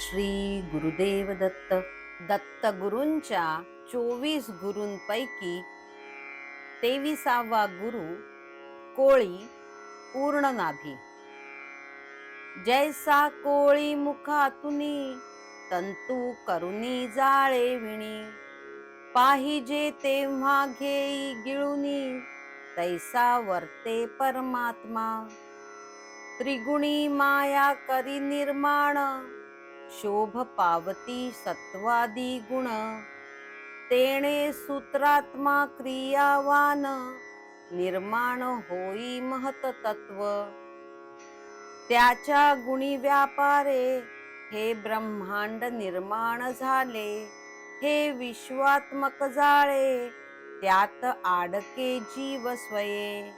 श्री गुरुदेव दत्त दत्तगुरूंच्या चोवीस गुरूंपैकी तेविसावा गुरु कोळी पूर्णनाभी. जैसा कोळी मुखातुनी तंतू करुनी जाळे विणी. पाहिजे तेव्हा घेई गिळुनी तैसा वर्ते परमात्मा. त्रिगुणी माया करी निर्माण शोभ पावती सत्वादी गुण. तेणे सूत्रात्मा क्रियावान निर्माण होई महत तत्व. त्याच्या गुणी व्यापारे हे ब्रह्मांड निर्माण झाले. हे विश्वात्मक जाळे त्यात आडके जीव स्वये.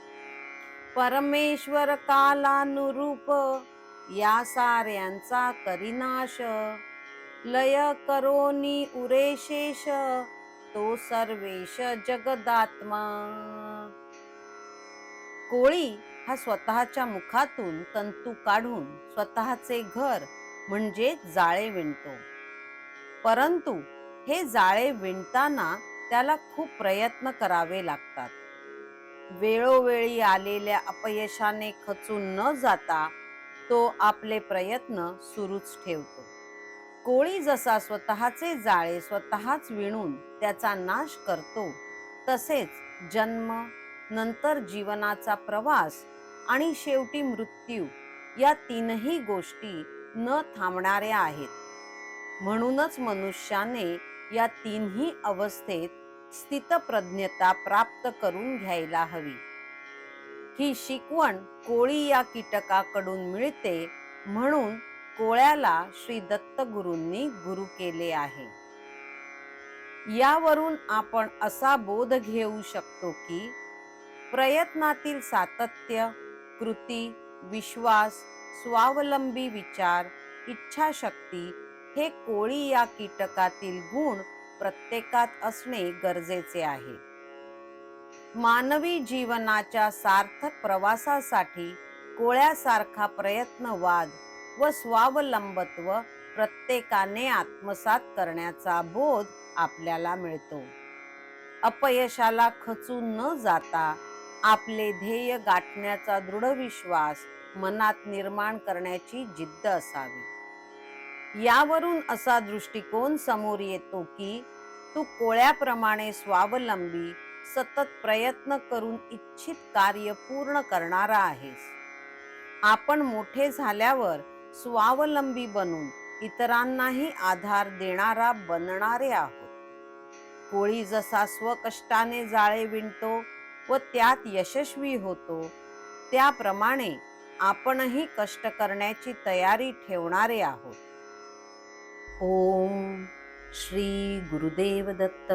परमेश्वर कालानुरूप या साऱ्यांचा करिनाश. लय करोनी उरेशेष तो सर्वेश जगदात्मा. कोळी हा स्वतःच्या मुखातून तंतू काढून स्वतःचे घर म्हणजे जाळे विणतो. परंतु हे जाळे विणताना त्याला खूप प्रयत्न करावे लागतात. वेळोवेळी आलेल्या अपयशाने खचून न जाता तो आपले प्रयत्न सुरूच ठेवतो. कोळी जसा स्वतःचे जाळे स्वतःच विणून त्याचा नाश करतो तसेच जन्म नंतर जीवनाचा प्रवास आणि शेवटी मृत्यू या तीनही गोष्टी न थांबणाऱ्या आहेत. म्हणूनच मनुष्याने या तीनही अवस्थेत स्थितप्रज्ञता प्राप्त करून घ्यायला हवी. ही शिकवण कोळी या कीटकाकडून मिळते म्हणून कोळ्याला श्री दत्त गुरूंनी गुरु केले आहे. यावरून आपण असा बोध घेऊ शकतो की प्रयत्नातील सातत्य कृती विश्वास स्वावलंबी विचार इच्छाशक्ती हे कोळी या कीटकातील गुण प्रत्येकात असणे गरजेचे आहे. मानवी जीवनाच्या सार्थक प्रवासासाठी कोळ्यासारखा प्रयत्नवाद व स्वावलंबत्व प्रत्येकाने आत्मसात करण्याचा बोध आपल्याला मिळतो. अपयशाला खचून न जाता आपले ध्येय गाठण्याचा दृढ विश्वास मनात निर्माण करण्याची जिद्द असावी. यावरून असा दृष्टिकोन समोर येतो की तू कोळ्याप्रमाणे स्वावलंबी सतत प्रयत्न करून इच्छित कार्य पूर्ण करणारा आहेस. आपण मोठे झाल्यावर स्वावलंबी बनून इतरांनाही आधार देणारा बनणारे आहोत. कोळी जसा स्वकष्टाने जाळे विणतो व त्यात यशस्वी होतो त्याप्रमाणे आपणही कष्ट करण्याची तयारी ठेवणारे आहोत. ओम श्री गुरुदेव दत्त.